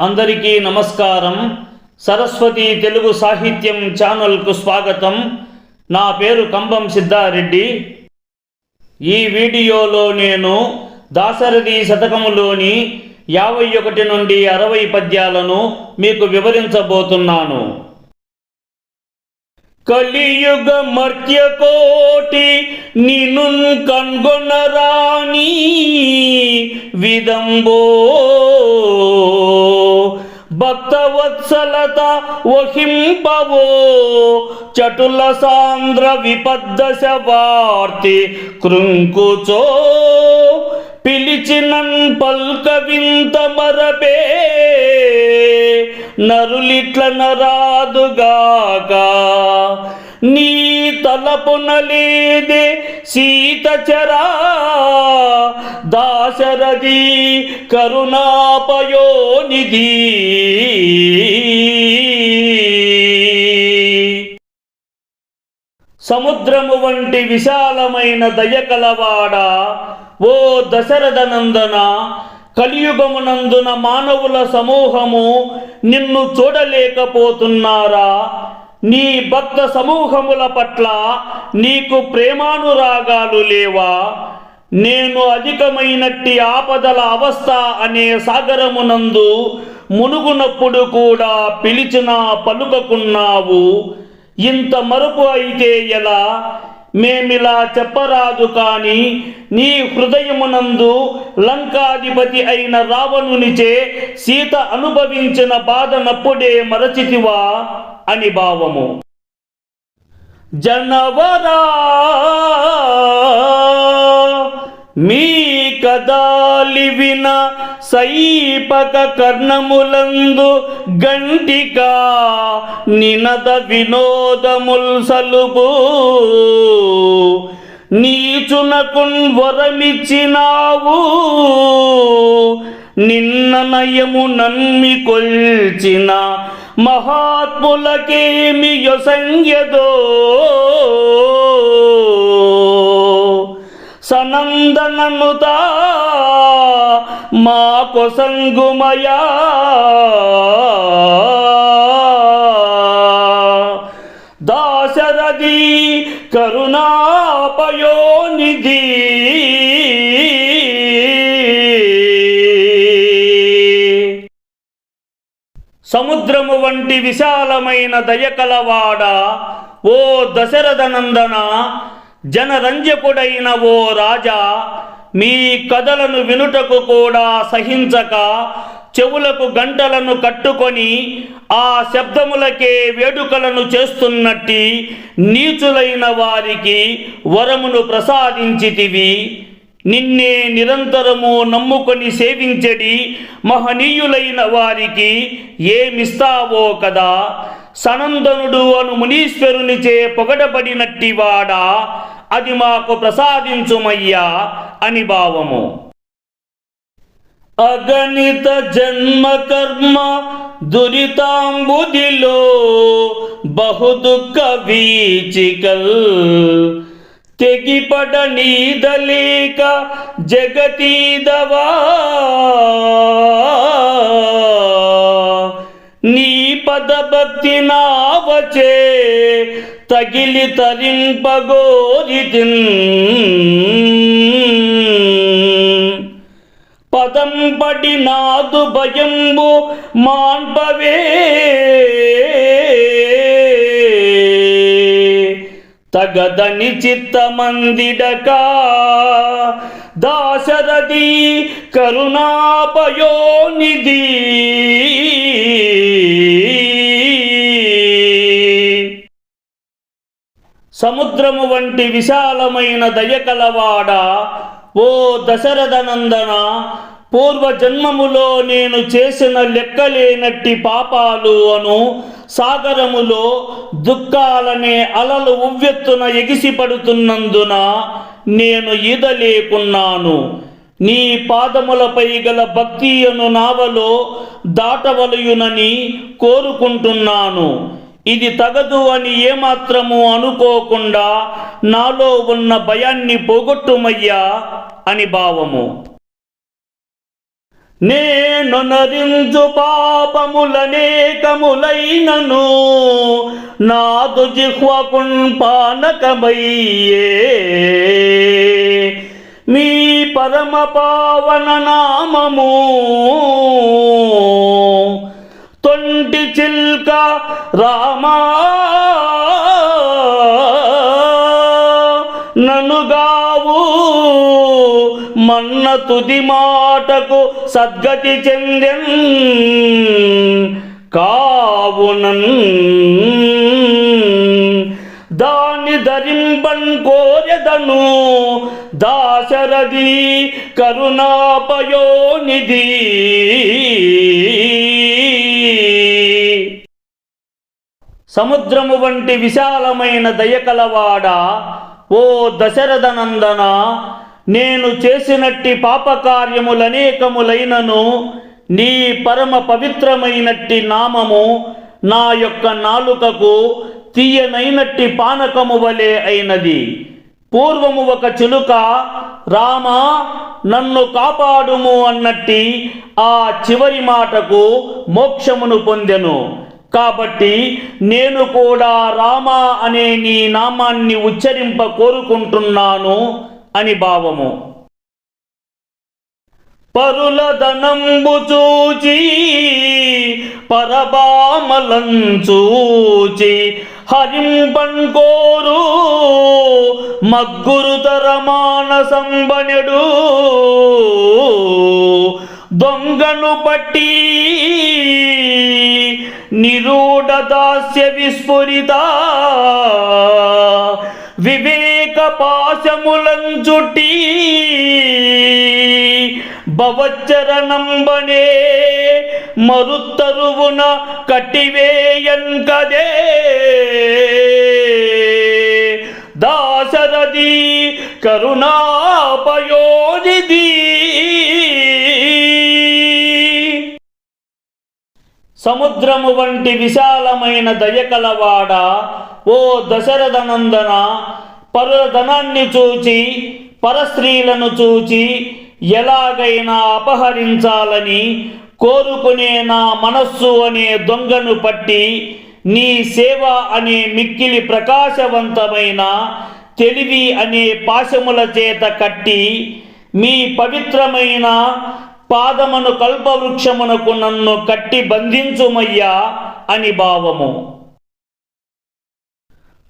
అందరికీ నమస్కారం. సరస్వతి తెలుగు సాహిత్యం ఛానల్కు స్వాగతం. నా పేరు కంబం సిద్ధారెడ్డి. ఈ వీడియోలో నేను దాశరథి శతకములోని యాభై ఒకటి నుండి అరవై పద్యాలను మీకు వివరించబోతున్నాను. కలియుగ మర్త్యకోటి నిను కన్గొనరాని విదంబో. భక్తవత్సలత వహింపవో. చటుల సాంద్ర విపద్దశ వార్తి కృంకుచో. పిలిచినన్ పల్క వింత మరపే నరులిట్ల నరాదుగాక. నీ తలపునలేదే సీతచరా దాశరథి కరుణాపయోనిధి. సముద్రము వంటి విశాలమైన దయకలవాడ. ఓ దశరథనందన కలియుగమునందున మానవుల సమూహము నిన్ను చూడలేకపోతున్నారా? నీ భక్త సమూహముల పట్ల నీకు ప్రేమానురాగాలు లేవా? నేను అధికమైనట్టి ఆపదల అవస్థ అనే సాగరమునందు మునుగునప్పుడు కూడా పిలిచినా పలుకకున్నావు. ఇంత మరుపు అయితే ఎలా? మేమిలా చెప్పరాదు కాని నీ హృదయమునందు లంకాధిపతి అయిన రావణునిచే సీత అనుభవించిన బాధనప్పుడే మరచితివా అని భావము. జనవరా మీ కదా విన సైపక కర్ణములందు గంటిక నినద వినోదముల్ సలుపు. నీచునకున్ వరమిచ్చినావు. నిన్న నయము నమ్మి కొల్చిన మహాత్ములకేమి యొసంగ్యదో సనందననుతా మా కొసంగుమయా దాశరథి కరుణాపయోనిధి. సముద్రము వంటి విశాలమైన దయకలవాడ ఓ దశరథనందన జనరంజకుడైన ఓ రాజా మీ కథలను వినుటకు కూడా సహించక చెవులకు గంటలను కట్టుకొని ఆ శబ్దములకే వేడుకలను చేస్తున్నట్టి నీచులైన వారికి వరమును ప్రసాదించితివి. నిన్నే నిరంతరము నమ్ముకొని సేవించడి మహనీయులైన వారికి ఏమిస్తావో కదా? సనందనుడు అను మునీశ్వరునిచే పొగడబడినట్టివాడా అది మాకు ప్రసాదించుమయ్యా అని భావము. అగణిత జన్మ కర్మ దురితాంబుదిలో బహుదుఃఖ వీచికల్. తెగిపడ నీదలేక జగతీదవా. పదభక్తి తగిలి తరింపగోరితిన్. పదం పడి నాదు భయంబు మాన్పవే తగదని చిత్తమందిడక దాశరథి కరుణాపయోనిధి. సముద్రము వంటి విశాలమైన దయకలవాడ ఓ దశరథనందన పూర్వజన్మములో నేను చేసిన లెక్కలేనట్టి పాపాలు అను సాగరములో దుఃఖాలనే అలలు ఉవ్వెత్తున ఎగిసిపడుతున్నందున నేను ఈదలేకున్నాను. నీ పాదములపై గల భక్తి అను నావలో దాటవలయునని కోరుకుంటున్నాను. ఇది తగదు అని ఏమాత్రము అనుకోకుండా నాలో ఉన్న భయాన్ని పోగొట్టుమయ్యా అని భావము. నేను నరించు పాపములనేకములైనను నాదు జిహ్వకున్ పానకమయ్యే. మీ పరమ పావన నామము. తొంటి చిల్క రామా. ననుగావు మన్న తుది మాటకు సద్గతి చెందెన్ కావునన్ దాని ధరింపన్ కోరెదను. దాశరథి కరుణాపయోనిధి సముద్రము వంటి విశాలమైన దయకలవాడ ఓ దశరథనందన నేను చేసినట్టి పాపకార్యములనేకములైనను నీ పరమ పవిత్రమైనట్టి నామము నా యొక్క నాలుకకు తీయనైనట్టి పానకము వలె అయినది. పూర్వము ఒక చిలుక రామ నన్ను కాపాడుము అన్నట్టి ఆ చివరి మాటకు మోక్షమును పొందెను. కాబట్టి నేను కూడా రామ అనే నీ నామాన్ని ఉచ్చరింప కోరుకుంటున్నాను అని భావము. పరుల ధనంబు చూచి పరబామలం చూచి హరింపన్ కోరు మగ్గురు తరమాన సంబనెడు దొంగను పట్టి నిరూఢ దాస్య విస్ఫురిత వివేక పాశములంచుటి భవచ్చరణంబనే. మరుత్తరువున కట్టివేయన్ కదే దాశరథి కరుణాపయోనిధి సముద్రము వంటి విశాలమైన దయకలవాడ ఓ దశరథనందన పరుల ధనాన్ని చూచి పరస్త్రీలను చూచి ఎలాగైనా అపహరించాలని కోరుకునే నా మనస్సు అనే దొంగను పట్టి నీ సేవ అనే మిక్కిలి ప్రకాశవంతమైన తెలివి అనే పాశముల చేత కట్టి మీ పవిత్రమైన పాదమును కల్పవృక్షమునకు నన్ను కట్టి బంధించుమయ్యా అని భావము.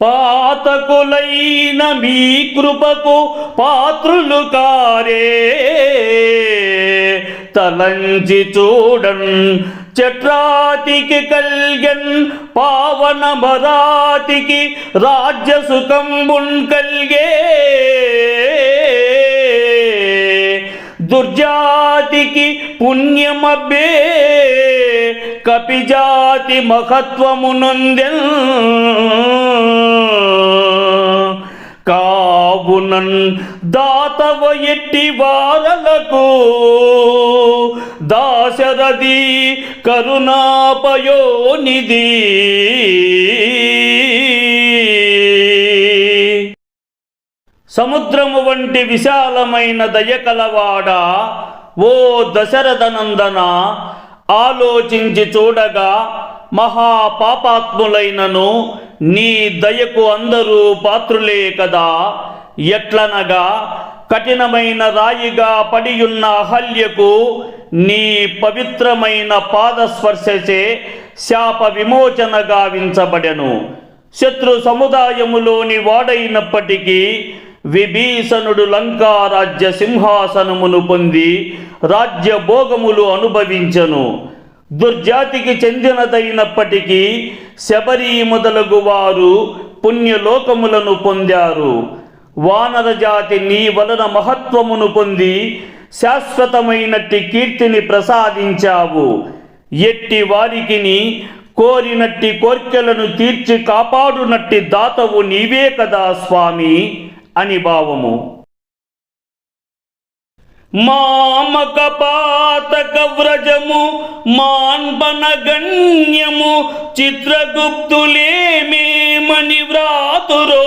పాతకులైన మీ కృపకు పాత్రులు కారే. తలంచి చూడన్ చట్రాతికి కల్గన్ పావన మరాతికి రాజ్య సుఖంబున్ కల్గే. దుర్జాతికి పుణ్యమబ్బే కపిజాతి మహత్వమునందెన్. కావునన్ దాతవ ఎట్టి వారలకు దాశరథి కరుణాపయోనిధి. సముద్రము వంటి విశాలమైన దయకలవాడ ఓ దశరథనందన ఆలోచించి చూడగా మహాపాపాత్ములైనను నీ దయకు అందరూ పాత్రులే కదా. ఎట్లనగా కఠినమైన రాయిగా పడియున్న అహల్యకు నీ పవిత్రమైన పాదస్పర్శచే శాప విమోచన గావించబడెను శత్రు సముదాయములోని వాడైనప్పటికీ విభీషణుడు లంకా రాజ్య సింహాసనమును పొంది రాజ్య భోగములు అనుభవించను. దుర్జాతికి చెందినదైనప్పటికీ శబరి మొదలగు వారు పుణ్యలోకములను పొందారు. వానర జాతి నీ వలన మహత్వమును పొంది శాశ్వతమైనట్టి కీర్తిని ప్రసాదించావు. ఎట్టి వారికిని కోరినట్టి కోర్కెలను తీర్చి కాపాడునట్టి దాతవు నీవే కదా స్వామి అని భావము. మామక పాతక వ్రజము మాన్పన గణ్యము చిత్రగుప్తులేమేమని వ్రాతురో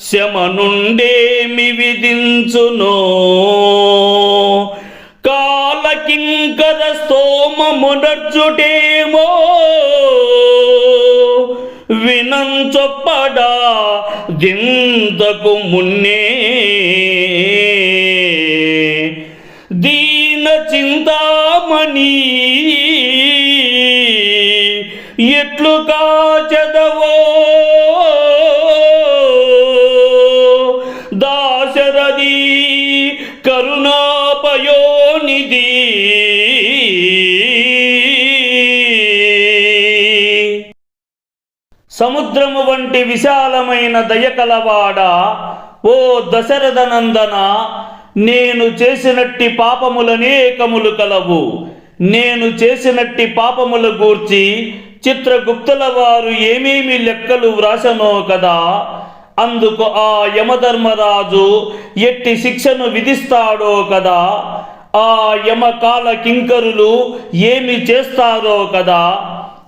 శమ నుండేమి విధించునో. కాలకింకర స్తోమమునర్చుటేమో. వినంచొప్పడా దింతకు మున్నే. దీన చింతామణి ఎట్లు కాచదవో. దాశరథి కరుణాపయోనిధి సముద్రము వంటి విశాలమైన దయకలవాడ ఓ దశరథ నందన నేను చేసినట్టి పాపములనేకములు కలవు. నేను చేసినట్టి పాపముల గూర్చి చిత్రగుప్తుల వారు ఏమేమి లెక్కలు వ్రాసనో కదా అందుకు ఆ యమధర్మరాజు ఎట్టి శిక్షను విధిస్తాడో కదా ఆ యమకాల కింకరులు ఏమి చేస్తారో కదా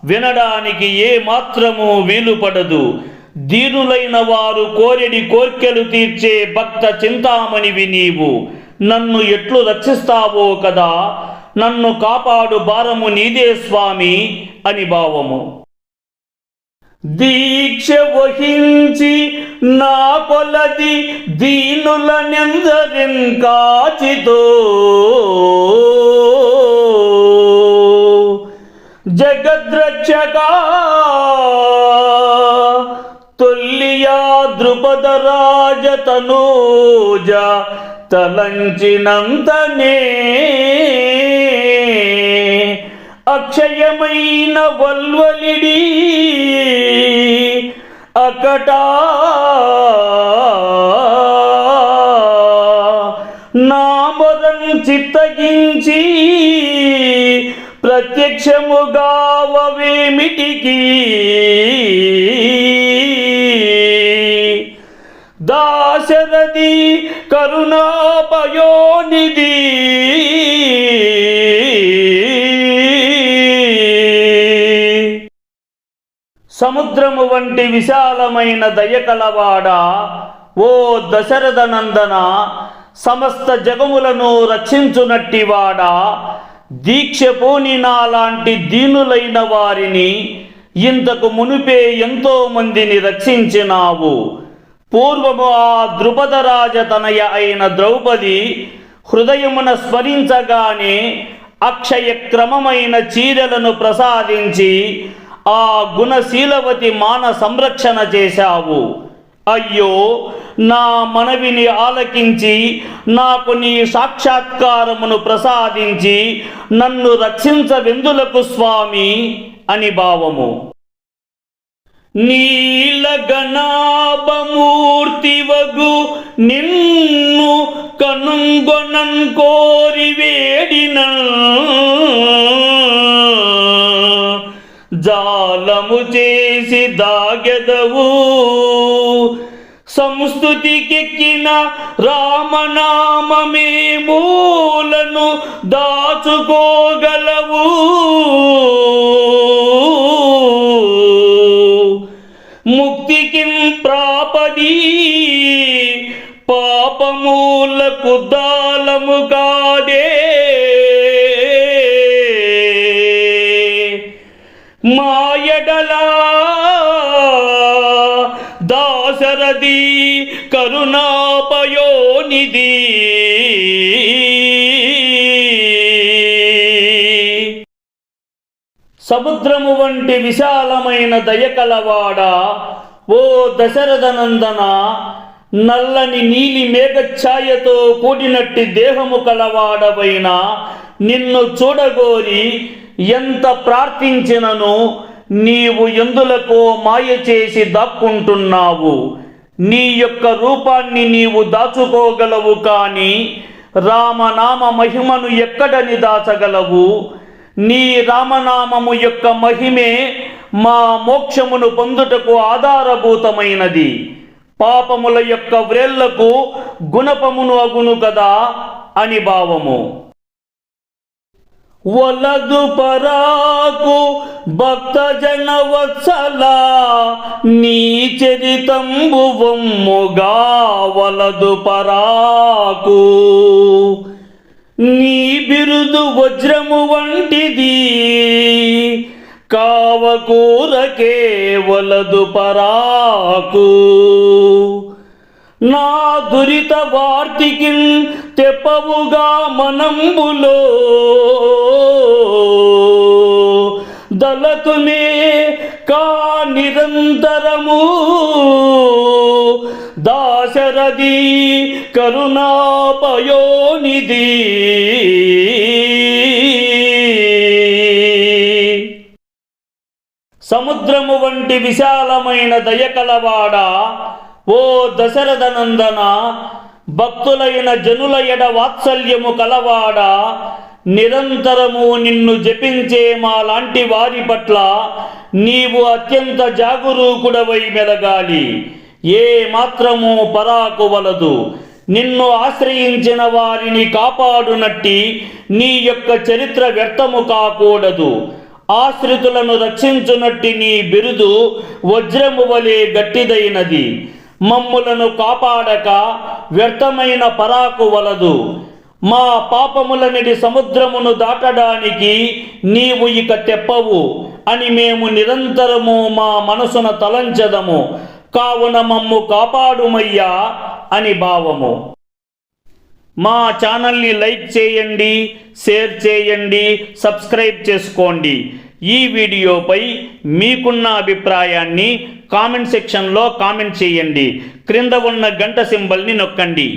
వినడానికి ఏ మాత్రము వీలుపడదు. దీనులైన వారు కోరెడి కోర్కెలు తీర్చే భక్త చింతామణివి నీవు. నన్ను ఎట్లు రక్షిస్తావో కదా? నన్ను కాపాడు భారము నీదే స్వామి అని భావము. దీక్ష వహించి నా కొలది దీనుల కాచితో. జగద్రక్షక తొల్లియా ద్రుపద రాజతనూజ తలంచినంతనే అక్షయమైన వల్వలిడి అకటా నామరం చిత్తగించి ప్రత్యక్షముగావేమిటికి దాశరథి కరుణాపయోనిధి. సముద్రము వంటి విశాలమైన దయకలవాడ ఓ దశరథ నందన సమస్త జగములను రక్షించునట్టివాడా. దీక్ష నాలాంటి దీనులైన వారిని. ఇంతకు మునిపే ఎంతో మందిని రక్షించినావు. పూర్వము ఆ ద్రుపదరాజ తనయ అయిన ద్రౌపది హృదయమున స్మరించగానే అక్షయ క్రమమైన చీరలను ప్రసాదించి ఆ గుణశీలవతి మాన సంరక్షణ చేశావు. అయ్యో నా మనవిని ఆలకించి నాకు నీ సాక్షాత్కారమును ప్రసాదించి నన్ను రక్షించవెందులకు స్వామి అని భావము. నీలగణాభమూర్తివగు నిన్ను కనుంగొనం కోరి వేడిన జాలము చేసి దాగెదవు. సంస్థుతికెక్కిన రామనామమే మూలను దాచుకోగలవు. సముద్రము వంటి విశాలమైన దయకలవాడ ఓ దశరథనందన నల్లని నీలి మేఘఛాయతో కూడినట్టి దేహము కలవాడవైన నిన్ను చూడగోరి ఎంత ప్రార్థించినను నీవు ఎందులకో మాయ చేసి దాక్కుంటున్నావు. నీ యొక్క రూపాన్ని నీవు దాచుకోగలవు కానీ రామనామ మహిమను ఎక్కడని దాచగలవు. నీ రామనామము యొక్క మహిమే మా మోక్షమును పొందుటకు ఆధారభూతమైనది. పాపముల యొక్క వ్రేళ్ళకు గుణపమును అగును కదా అని భావము. వలదు పరాకు భక్త జన నీ చరితంబు వమ్ముగా వలదు పరాకు. నీ బిరుదు వజ్రము వంటిది. కావకూరకే వలదు పరాకు. నా దురిత వార్తికి తెప్పవుగా మనంబులో. దళతునే కా నిరంతరము. దాశరథి కరుణాపయోనిధి. సముద్రము వంటి విశాలమైన దయకలవాడ ఓ దశరథనందన భక్తులైన జనుల ఎడ వాత్సల్యము కలవాడ నిరంతరము నిన్ను జపించే మా లాంటి వారి పట్ల నీవు అత్యంత జాగరూకుడవై మెలగాలి. ఏ మాత్రము పరాకు వలదు నిన్ను ఆశ్రయించిన వారిని కాపాడునట్టి నీ యొక్క చరిత్ర వ్యర్థము కాకూడదు. ఆశ్రితులను రక్షించునట్టి నీ బిరుదు వజ్రము వలె గట్టిదైనది. మమ్ములను కాపాడక వ్యర్థమైన పరాకు వలదు మా పాపములనిటి సముద్రమును దాటడానికి నీవు ఇక తెప్పవు అని మేము నిరంతరము మా మనసున తలంచదము. కావున మమ్ము కాపాడుమయ్యా అని భావము. మా ఛానల్ని లైక్ చేయండి షేర్ చేయండి సబ్స్క్రైబ్ చేసుకోండి. ఈ వీడియోపై మీకున్న అభిప్రాయాన్ని కామెంట్ సెక్షన్లో కామెంట్ చేయండి. క్రింద ఉన్న గంట సింబల్ని నొక్కండి.